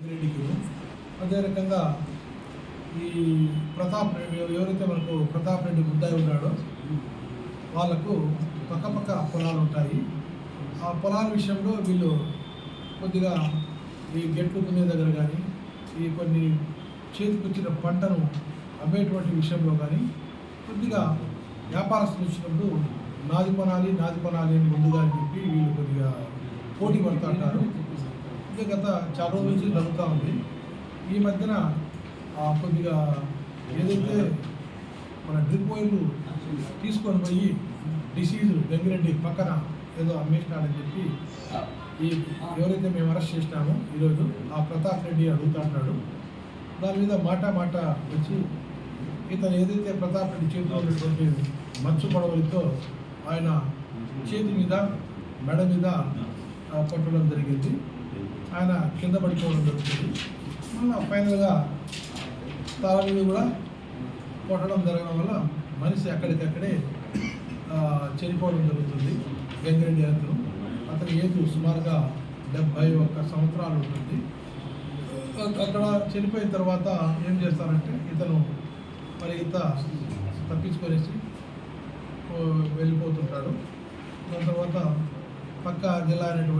రెడ్డికి అదే రకంగా ఈ ప్రతాప్ రెడ్డి ఎవరైతే మనకు ప్రతాప్ రెడ్డి ముద్దాయి ఉన్నాడో వాళ్ళకు పక్కపక్క పొలాలు ఉంటాయి. ఆ పొలాల విషయంలో వీళ్ళు కొద్దిగా ఈ గెట్లు కొనే దగ్గర కానీ ఈ కొన్ని చేతికొచ్చిన పంటను అమ్మేటువంటి విషయంలో కానీ కొద్దిగా వ్యాపారస్తులు వచ్చినప్పుడు నాది కొనాలి నాది కొనాలి అని ముందుగా చెప్పి వీళ్ళు కొద్దిగా పోటీ పడుతుంటారు ఇది గత చాలా రోజుల నుంచి జరుగుతూ ఉంది. ఈ మధ్యన కొద్దిగా ఏదైతే మన డ్రిప్ ఆయిల్ తీసుకొని పోయి డిసీజ్ గంగిరెడ్డి పక్కన ఏదో అమ్మేసినాడని చెప్పి ఈ ఎవరైతే మేము అరెస్ట్ చేసినామో ఈరోజు ఆ ప్రతాప్ రెడ్డి అడుగుతాడు దాని మీద మాట మాట వచ్చి ఇతను ఏదైతే ప్రతాప్ రెడ్డి చేతిలో ఉన్నటువంటి మంచు పడవలతో ఆయన చేతి మీద మెడ మీద కొట్టడం జరిగింది. ఆయన కింద పడిపోవడం జరుగుతుంది. మళ్ళీ ఫైనల్గా తల మీద కూడా కొట్టడం జరగడం వల్ల మనిషి అక్కడికక్కడే చనిపోవడం జరుగుతుంది. గంగిరెడ్డి అతను అతని ఏజు సుమారుగా డెబ్భై ఒక్క సంవత్సరాలు ఉంటుంది. అక్కడ చనిపోయిన తర్వాత ఏం చేస్తారంటే ఇతను మరి ఇంత తప్పించుకొనేసి వెళ్ళిపోతుంటాడు. దాని తర్వాత పక్క జిల్లా అనేటువంటి